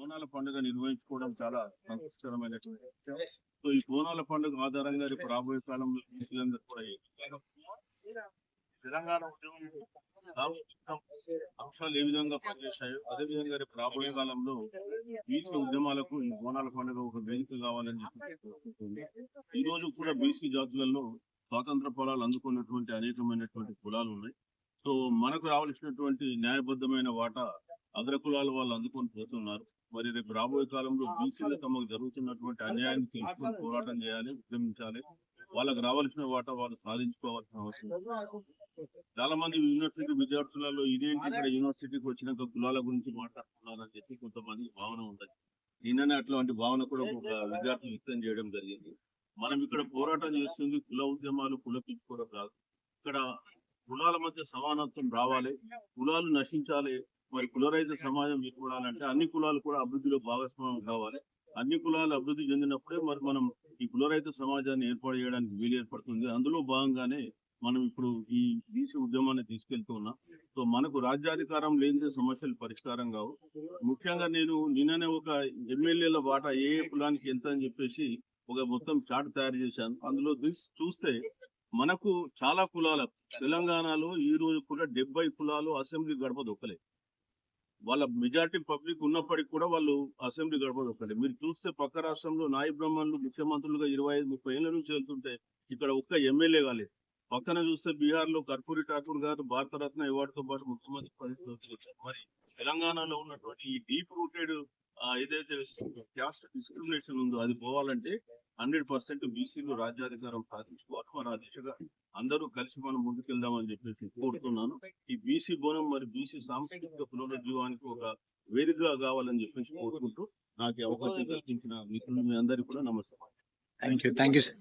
బోనాల పండుగ నిర్వహించుకోవడం చాలా సంతోషకరమైనటువంటి విషయం. సో ఈ బోనాల పండుగ ఆధారంగా రేపు రాబోయే కాలంలో కూడా తెలంగాణ ఉద్యమం అంశాలు ఏ విధంగా పనిచేశాయో అదే విధంగా రేపు రాబోయే కాలంలో బీసీ ఉద్యమాలకు ఈ బోనాల పండుగ ఒక వేదిక కావాలని చెప్పి. ఈ రోజు కూడా బీసీ జాతులలో స్వాతంత్ర ఫలాలు అందుకున్నటువంటి అనేకమైనటువంటి కులాలు ఉన్నాయి సో మనకు రావాల్సినటువంటి న్యాయబద్ధమైన వాటా అగ్ర కులాల వాళ్ళు అందుకొని పోతున్నారు. మరి రేపు రాబోయే కాలంలో బీసీలు తమకు జరుగుతున్నటువంటి అన్యాయాన్ని తెలుసుకొని పోరాటం చేయాలి ఉద్యమించాలి వాళ్ళకి రావాల్సిన వాటా వాళ్ళు సాధించుకోవాల్సిన అవసరం. చాలా మంది యూనివర్సిటీ విద్యార్థులలో ఇదేంటి ఇక్కడ యూనివర్సిటీకి వచ్చినాక కులాల గురించి మాట్లాడుతున్నారని చెప్పి కొంతమంది భావన ఉంది నిన్ననే అట్లాంటి భావన కూడా ఒక విద్యార్థి వ్యక్తం చేయడం జరిగింది. మనం ఇక్కడ పోరాటం చేస్తుంది కుల ఉద్యమాలు కుల పిచ్చుకోవడం కాదు. ఇక్కడ కులాల మధ్య సమానత్వం రావాలి. కులాలు నశించాలి. మరి కులరైత సమాజం ఏర్పడాలంటే అన్ని కులాలు కూడా అభివృద్ధిలో భాగస్వామ్యం కావాలి. అన్ని కులాలు అభివృద్ధి చెందినప్పుడే మరి మనం ఈ కులరైత సమాజాన్ని ఏర్పాటు చేయడానికి వీలు ఏర్పడుతుంది. అందులో భాగంగానే మనం ఇప్పుడు ఈ బీసీ ఉద్యమాన్ని తీసుకెళ్తూ ఉన్నాం. సో మనకు రాజ్యాధికారం లేనిదే సమస్యలు పరిష్కారం కావు. ముఖ్యంగా నేను నిన్ననే ఒక ఎమ్మెల్యేల వాటా ఏ కులానికి ఎంత అని చెప్పేసి ఒక మొత్తం చార్ట్ తయారు చేశాను. అందులో చూస్తే మనకు చాలా కులాల తెలంగాణలో ఈ రోజు కూడా డెబ్బై కులాలు అసెంబ్లీ గడప దొక్కలేదు వాళ్ళ మెజార్టీ పబ్లిక్ ఉన్నప్పటికీ కూడా వాళ్ళు అసెంబ్లీ గడపదు దొక్కలే మీరు చూస్తే పక్క రాష్ట్రంలో నాయ బ్రహ్మణులు ముఖ్యమంత్రులుగా ఇరవై ఐదు ముప్పై ఏళ్ళ నుంచి వెళ్తుంటే ఇక్కడ ఒక్క ఎమ్మెల్యే కాలేదు పక్కన చూస్తే బీహార్లో కర్పూరి ఠాకూర్ గారు భారతరత్న అవార్డుతో పాటు ముఖ్యమంత్రి పదవికి మరి తెలంగాణలో ఉన్నటువంటి ఈ డీప్ రూటెడ్ ఏదైతే క్యాస్ట్ డిస్క్రిమినేషన్ ఉందో అది పోవాలంటే హండ్రెడ్ పర్సెంట్ బీసీలు రాజ్యాధికారం సాధించుకోవాలి మరి ఆ దిశగా అందరూ కలిసి మనం ముందుకెళ్దామని చెప్పేసి కోరుతున్నాను. ఈ బీసీ బోనం మరి బీసీ సాంస్కృతిక పునరుజ్జీవానికి ఒక వేదికగా కావాలని చెప్పేసి కోరుకుంటూ నాకు అవకాశం కల్పించిన మిత్రులు మీ అందరికీ కూడా నమస్కారం. Thank you thank you sir